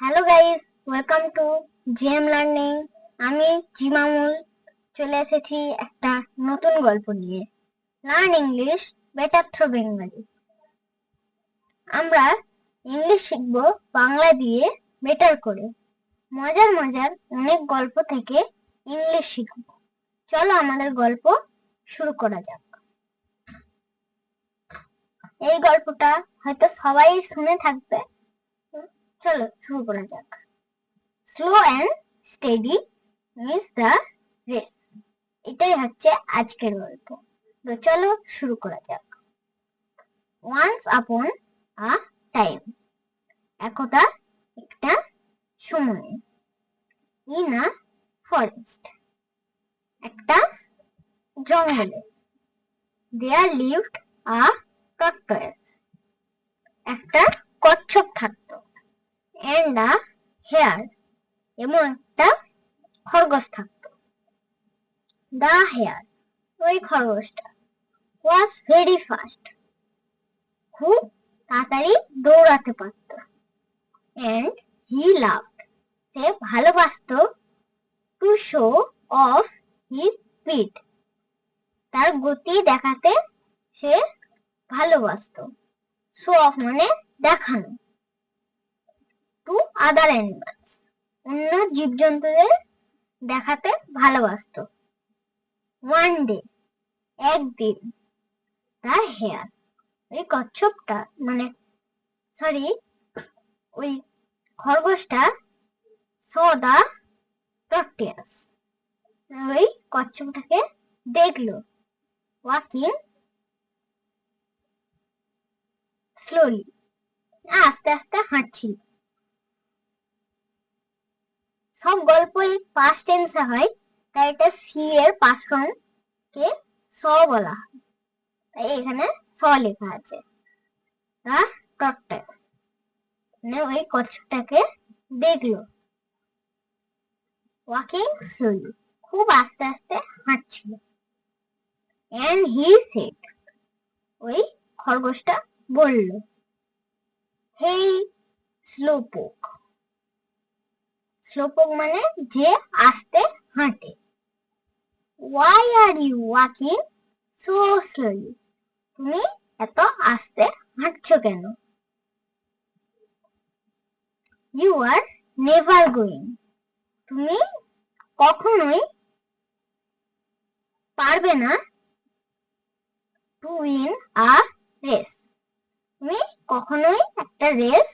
Hello guys welcome to GM learning আমি জিমামুল। চলে এসেছি একটা নতুন গল্প নিয়ে। Learn English better through Bengali আমরা ইংলিশ শিখব বাংলা দিয়ে বেটার করে। মজার মজার অনেক গল্প থেকে ইংলিশ শিখব। চলো আমাদের গল্প শুরু করা যাক। এই গল্পটা হয়তো সবাই শুনে থাকবে। চলো শুরু করা যাক। Slow and steady means the race এটাই হচ্ছে আজকের গল্প। তো চলো শুরু করা যাক। ওয়ান্স আপন আ টাইম একদা একটা সময়ে ইন আ ফরেস্ট একটা জঙ্গলে। দেয়ার লিভড আ টর্টয়েস একটা কচ্ছপ থাকতো। অ্যান্ড আ হেয়ার এবং একটা খরগোশ থাকতো। দা হেয়ার ওই খরগোশটা ওয়াজ ভেরি ফাস্ট খুব তাড়াতাড়ি দৌড়াতে পারত। অ্যান্ড হি লাভড সে ভালোবাসত to show off his speed তার গতি দেখাতে সে ভালোবাসতো। শো অফ মানে দেখানো। টু আদার অ্যানিমালস অন্য জীবজন্তুদের দেখাতে ভালোবাসতো। ওয়ান ডে একদিন, তার হেয়ার ওই কচ্ছপটা মানে সরি ওই খরগোশটা স দা টর্টিয়াস ওই কচ্ছপটাকে দেখল ওয়াকিং স্লোলি আস্তে আস্তে হাঁটছিল। সব গল্পই পাস্ট টেন্সে হয়, তাই এটা সি এর পাস্ট ফর্ম কে স বলা হয়। তাই এখানে স লেখা আছে। আর টট্টা মানে ওই কচ্ছপটাকে দেখল। ওয়াকিং স্লোলি খুব আস্তে আস্তে হাঁটছিল। এন্ড হি সেড ওই খরগোশটা বলল হেই স্লোপোক স্লোপোক মানে যে আস্তে হাঁটে। Why are you walking so slowly তুমি এত আস্তে হাঁটছো কেন? ইউ আর নেভার গোয়িং তুমি কখনোই পারবে না টু উইন আ রেস তুমি কখনোই একটা রেস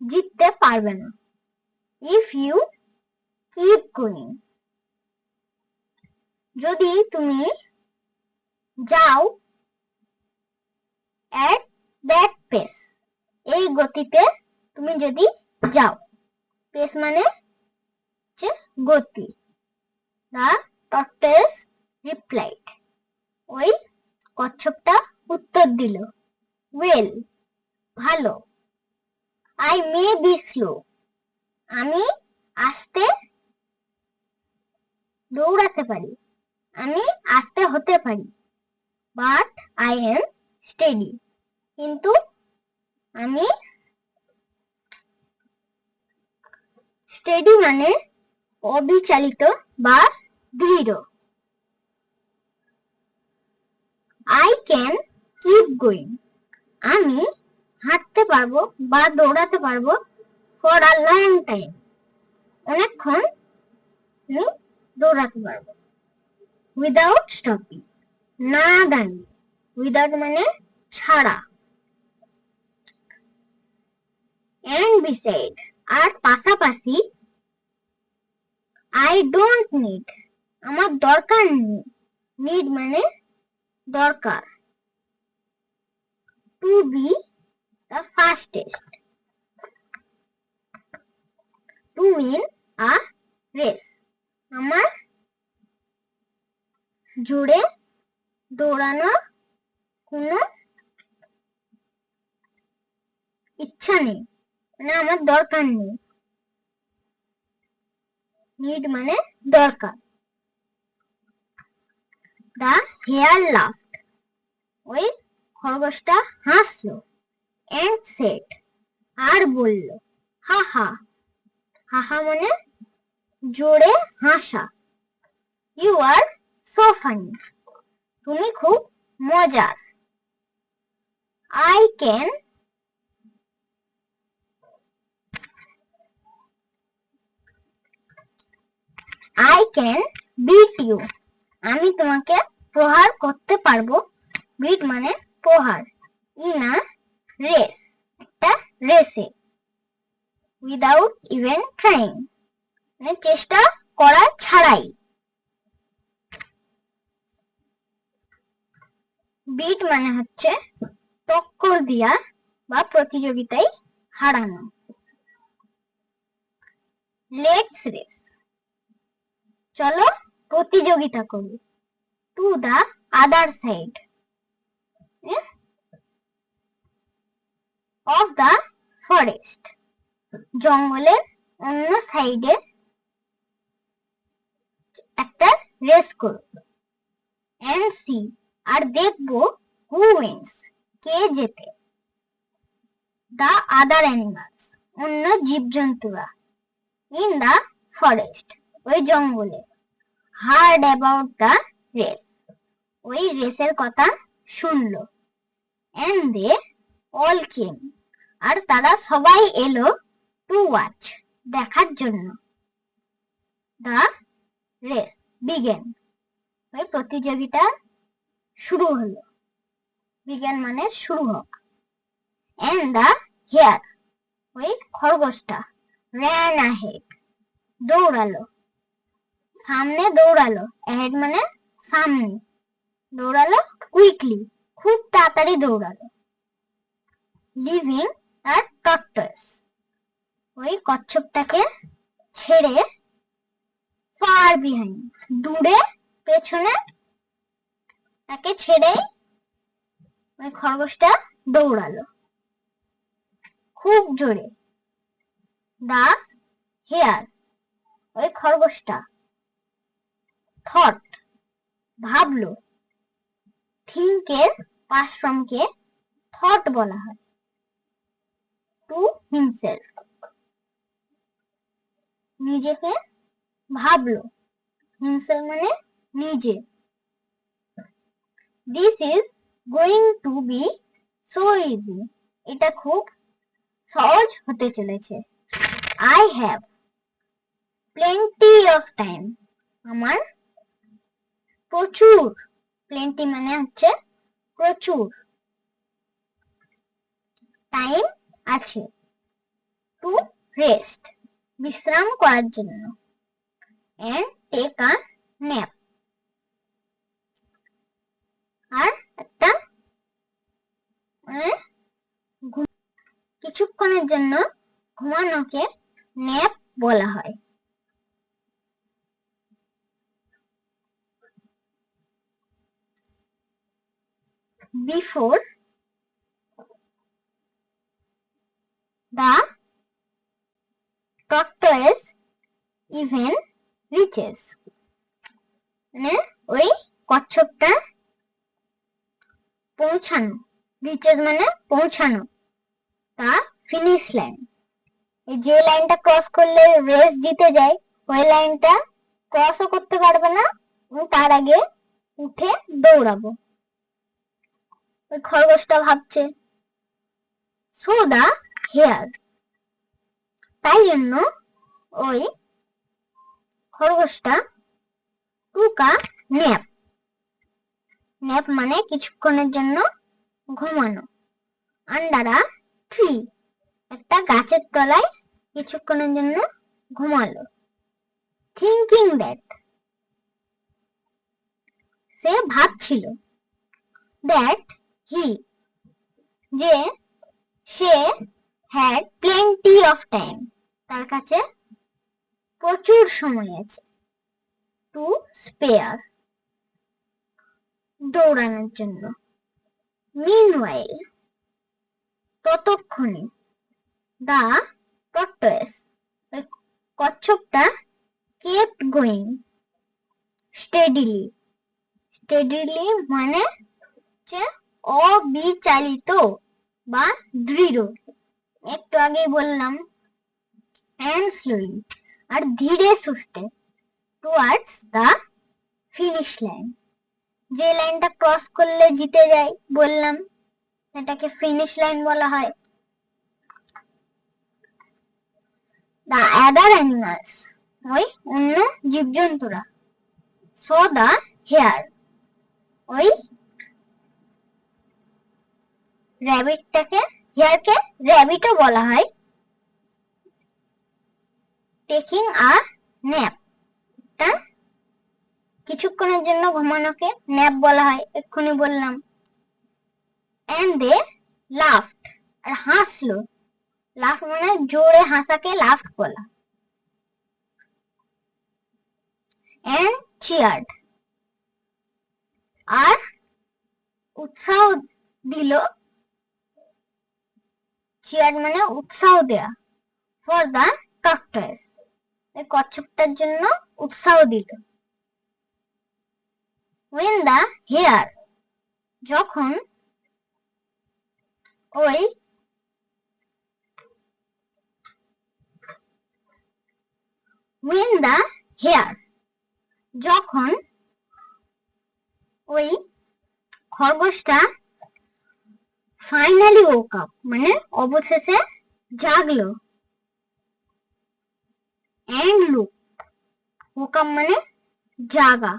জিততে পারবে না। ইফ ইউ কিপ গোয়িং যদি তুমি যাও অ্যাট দ্যাট পেস এই গতিতে তুমি যদি যাও পেস মানে হচ্ছে গতি। দা টর্টেস রিপ্লাইড ওই কচ্ছপটা উত্তর দিল। ওয়েল ভালো। আই মে বি স্লো আমি আস্তে দৌড়াতে পারি। আমি আস্তে হতে পারি। বাট আই এম স্টেডি কিন্তু আমি স্টেডি মানে অবিচালিত বা দৃঢ়। আই ক্যান কিপ গোয়িং আমি হাঁটতে পারব বা দৌড়াতে পারব ফর আ লং টাইম অনেকক্ষণ দৌড়াতে পারব। উইদাউট স্টপিং না দাঁড়িয়ে উইদাউট মানে ছাড়া। এন্ড বিসাইড আর পাশাপাশি আই ডোন্ট নিড আমার দরকার নেই। নিড মানে দরকার। To be the fastest to win a race আমার জুড়ে দৌড়ানোর কোনো ইচ্ছা নেই মানে আমার দরকার নেই। নিড মানে দরকার। দা হেয়ার লাফট ওই খরগোশটা হাসলো and সেট আর বলল, হা হা। হাহা মানে জোরে হাসা। ইউ আর সো ফানি তুমি খুব মজার। I can I can beat you আমি তোমাকে প্রহার করতে পারব। বিট মানে প্রহার। ইন আ রেস একটা রেসে উইদাউট ইভেন ট্রাইং মানে চেষ্টা করা ছাড়াই। বিট মানে হচ্ছে টক্কর দিয়া বা প্রতিযোগিতায় হারানো। লেটস রেস চলো প্রতিযোগিতা করি। To the other side of the forest জঙ্গলের অন্য সাইডে একটা রেস করো এন্ড সি আর দেখব হু উইন্স কে জেতে। দা আদার অ্যানিমালস অন্য জীবজন্তুরা। ইন দা ফরেস্ট ওই জঙ্গলে। হার্ড অ্যাবাউট দা রেস ওই রেসের কথা শুনলো। এন্ড দে অল কেম আর তারা সবাই এলো টু ওয়াচ দেখার জন্য। দা বিগেন ওই প্রতিযোগিতা শুরু হলো। বিজ্ঞান মানে শুরু হোক। এন্ড দা হেয়ার ওই খরগোশটা। Ran ahead দৌড়ালো। সামনে দৌড়ালো। অ্যাহেড মানে সামনে। দৌড়ালো কুইকলি খুব তাড়াতাড়ি দৌড়ালো। লিভিং আর টর্টয়েস ওই কচ্ছপটাকে ছেড়ে ফার বিহাইন্ড দূরে, পেছনে, তাকে ছেড়ে ওই খরগোশটা দৌড়ালো। খুব জোরে। দা, হেয়ার, ওই খরগোশটা। থট, ভাবলো থিঙ্কের পাশ্রমকে থট বলা হয়। To himself. নিজেকে ভাবলো। হিমসেল মানে নিজে। This is going to be so easy এটা খুব সহজ হতে চলেছে। I have plenty of time আমার প্রচুর। প্লেন্টি মানে হচ্ছে প্রচুর। টাইম আছে। টু রেস্ট বিশ্রাম করার জন্য। এন্ড টেক আ ন্যাপ আর একটা কিছুক্ষণের জন্য ঘুমানোকে ন্যাপ বলা হয়। before the tortoise even reaches মানে ওই কচ্ছপটা পৌঁছানো রিচেস মানে পৌঁছানো তা ফিনিশ লাইন এই যে লাইনটা ক্রস করলে রেস জিতে যায়, ওই লাইনটা ক্রসও করতে পারবে না তার আগে উঠে দৌড়াবো। ওই খরগোশটা ভাবছে সো দা হেয়ার তাই জন্য ওই খরগোশটা টুকা ন্যাপ। ন্যাপ মানে কিছুক্ষণের জন্য ঘুমানো। আন্ডারা ট্রি একটা গাছের তলায় কিছুক্ষণের জন্য ঘুমালো। থিঙ্কিং দ্যাট সে ভাবছিল দ্যাট হি যে, সে হ্যাড প্লেন্টি অফ টাইম তার কাছে প্রচুর সময় আছে। টু স্পেয়ার দৌড়ানোর জন্য। মিনওয়াইল ততক্ষণে দা টর্টয়েস কচ্ছপটা কেপ্ট গোয়িং স্টেডিলি স্টেডিলি মানে হচ্ছে অবিচালিত বা দৃঢ়। একটু আগেই বললাম অ্যান্ড স্লোলি আর ধীরে সুস্থে টুয়ার্ডস দ্য ফিনিশ লাইন যে লাইনটা ক্রস করলে জিতে যায়, বললাম, এটাকে ফিনিশ লাইন বলা হয়। দ্য অ্যাদার অ্যানিমালস ওই অন্য জীবজন্তুরা সো দ্য হেয়ার ওই র্যাবিটটাকে হেয়ারকে র্যাবিটও বলা হয়। টেকিং আ ন্যাপ তা কিছুক্ষণের জন্য ঘুমানোকে ন্যাপ বলা হয়, এক্ষুনি বললাম। এন্ড দে লাফট আর হাসলো। লাফ মানে জোরে হাসাকে লাফ বলা। এন্ড চিয়ার্ড আর উৎসাহ দিল। চিয়ার্ড মানে উৎসাহ দেয়া ফর দা টকটয়েস এই কচ্ছপটার জন্য উৎসাহ দিল। When দা হেয়ার যখন ওই the hair, যখন ওই খরগোশটা ফাইনালি ওক আপ মানে অবশেষে জাগলো এন্ড লুক ওক মানে জাগা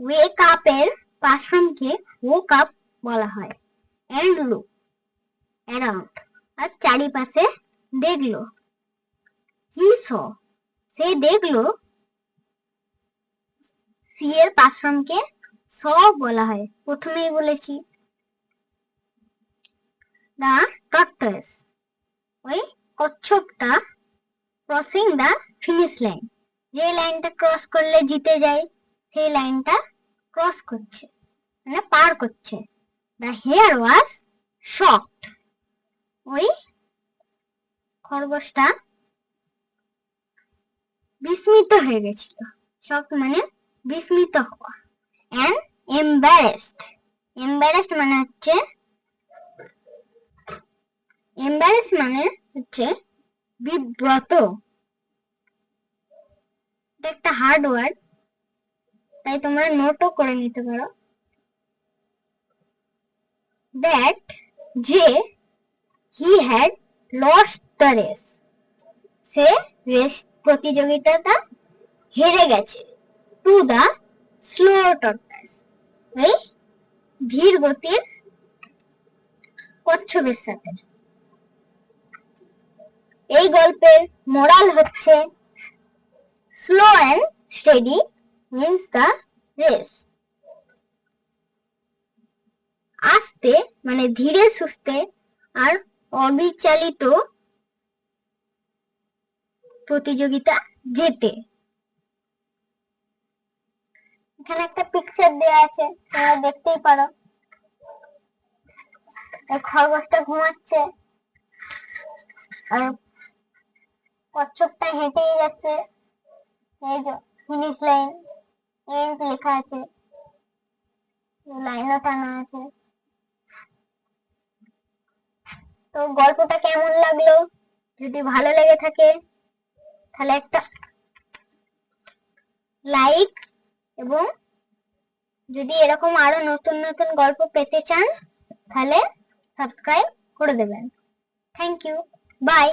ওয়েক আপের পাশফর্মকে ওক আপ বলা হয় এন্ড লুক অ্যারাউন্ড আর চারিপাশে দেখল হি স সে দেখল সি এর পাশফর্মকে স বলা হয় প্রথমেই বলেছি দা টর্টয়েস ওই কচ্ছপটা ক্রসিং দা ফিনিশ লাইন যে লাইনটা ক্রস করলে জিতে যায়, সেই লাইনটা ক্রস করছে মানে পার করছে। দ্য হেয়ার ওয়াজ শকড ওই খরগোশটা বিস্মিত হয়ে গেছিল। শক মানে বিস্মিত হওয়া। অ্যান্ড এম্বারেসড এম্বারেসড মানে হচ্ছে এম্বারেস মানে হচ্ছে বিব্রত। একটা হার্ড ওয়ার্ড তাই তোমরা নোটও করে নিতে পারো। দ্যাট যে he had lost the race say race প্রতিযোগিতাটা হেরে গেছে। টু দা স্লো টর্টাস এই ধীর গতির কচ্ছপের সাথে। এই গল্পের মোরাল হচ্ছে slow and steady wins the race. আস্তে মানে ধীরে সুস্থে আর অবিচালিত প্রতিযোগিতা জেতে। এখানে একটা পিকচার দেওয়া আছে, তোমরা দেখতেই পারো। খরগোশটা ঘুমাচ্ছে। আর কচ্ছপটা হেঁটেই যাচ্ছে। এই যে ফিনিশ লাইন এন্ড লেখা আছে। লাইনও টানা আছে। তো গল্পটা কেমন লাগল? যদি ভালো লেগে থাকে, তাহলে একটা লাইক এবং যদি এরকম আরও নতুন নতুন গল্প পেতে চান, তাহলে সাবস্ক্রাইব করে দেবেন। Thank you by